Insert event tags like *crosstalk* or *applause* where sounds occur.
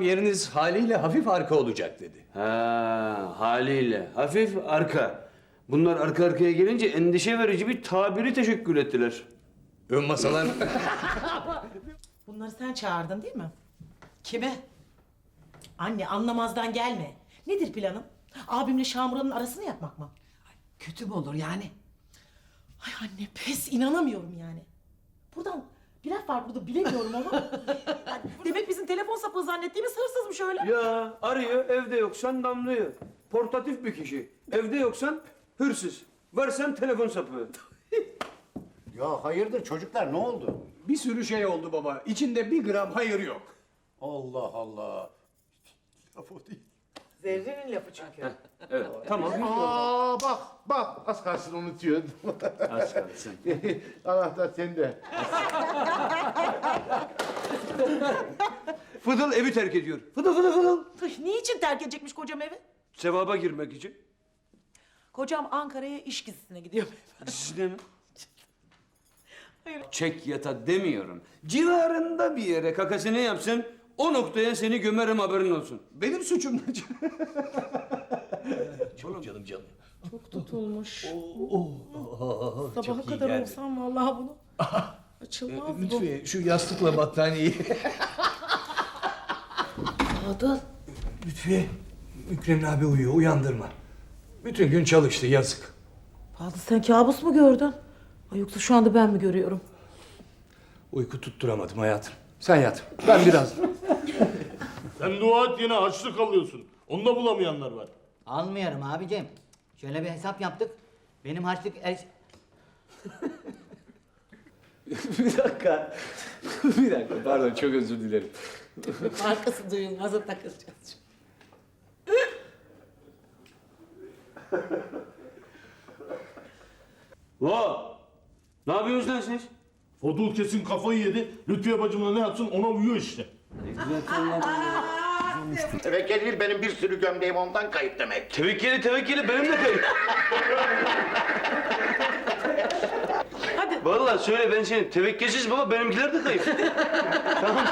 adam yeriniz haliyle hafif arka olacak dedi. Ha, haliyle. Hafif arka. Bunlar arka arkaya gelince endişe verici bir tabiri teşekkür ettiler. Ön masalar... *laughs* Bunları sen çağırdın değil mi? Kime? Anne anlamazdan gelme. Nedir planın? Abimle Şamuran'ın arasını yapmak mı? Kötü mü olur yani? Ay anne pes inanamıyorum yani. Buradan bir laf var burada bilemiyorum ama. Yani demek bizim telefon sapı zannettiğimiz hırsızmış öyle. Ya arıyor, evde yoksan damlıyor. Portatif bir kişi. Evde yoksan hırsız. Varsan telefon sapı. *laughs* Ya hayırdır çocuklar ne oldu? bir sürü şey oldu baba. İçinde bir gram hayır yok. Allah Allah. Laf o değil. Zerre'nin lafı çünkü. Evet, tamam. Aa bak bak az kalsın unutuyordum. Az kalsın. *laughs* Anahtar sende. *laughs* Fıdıl evi terk ediyor. Fıdıl fıdıl fıdıl. Ay, niçin terk edecekmiş kocam evi? Sevaba girmek için. Kocam Ankara'ya iş gezisine gidiyor. *laughs* Sizde mi? Hayır. Çek yata demiyorum. Civarında bir yere kakasını yapsın, o noktaya seni gömerim haberin olsun. Benim suçum ne? Çok canım canım. Çok tutulmuş. Oh, Sabaha çok iyi kadar geldi. olsam vallahi bunu. *laughs* Açılmaz bu. Lütfiye şu yastıkla battaniyeyi. *laughs* Fadıl. Lütfiye, Mükremin abi uyuyor, uyandırma. Bütün gün çalıştı, yazık. Fadıl sen kabus mu gördün? Ay yoksa şu anda ben mi görüyorum? Uyku tutturamadım hayatım. Sen yat, ben biraz. Sen dua et yine açlık alıyorsun. Onu da bulamayanlar var. Almıyorum abicim. Şöyle bir hesap yaptık. Benim harçlık er- *laughs* bir dakika. bir dakika, pardon çok özür dilerim. Arkası duyulmaza takılacağız. Va! Ne yapıyorsunuz lan siz? Fodul kesin kafayı yedi. Lütfiye bacımla ne yapsın ona uyuyor işte. Tevekkül değil benim bir sürü gömleğim ondan kayıp demek. Tevekkeli tevekkeli benim de kayıp. Hadi. Vallahi söyle ben senin tevekkesiz baba benimkiler de kayıp. *laughs* tamam.